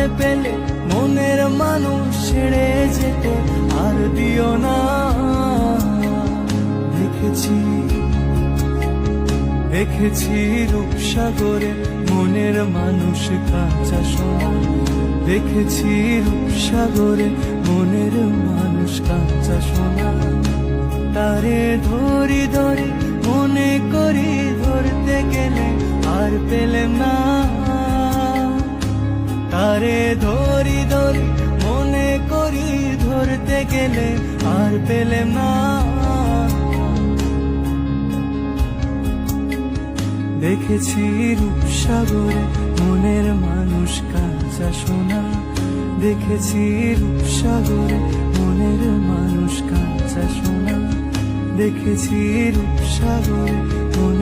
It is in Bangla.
দেখতে পেলে মনের মানুষ ছেড়ে যেতে আর দিও না। দেখেছি দেখেছি রূপসাগরে মনের মানুষ কাঁচা সোনা দেখেছি রূপসাগরে মনের মানুষ কাঁচা সোনা তারে ধরি ধরে মনে করি ধরতে গেলে আর পেলে না। তারে ধরি ধরি, মনে করি ধরতে গেলে আর পেলে না। দেখেছি রূপসাগরে মনের মানুষ কাঁচা সোনা। দেখেছি রূপসাগরে মনের মানুষ কাঁচা সোনা। দেখেছি রূপসাগরে মনের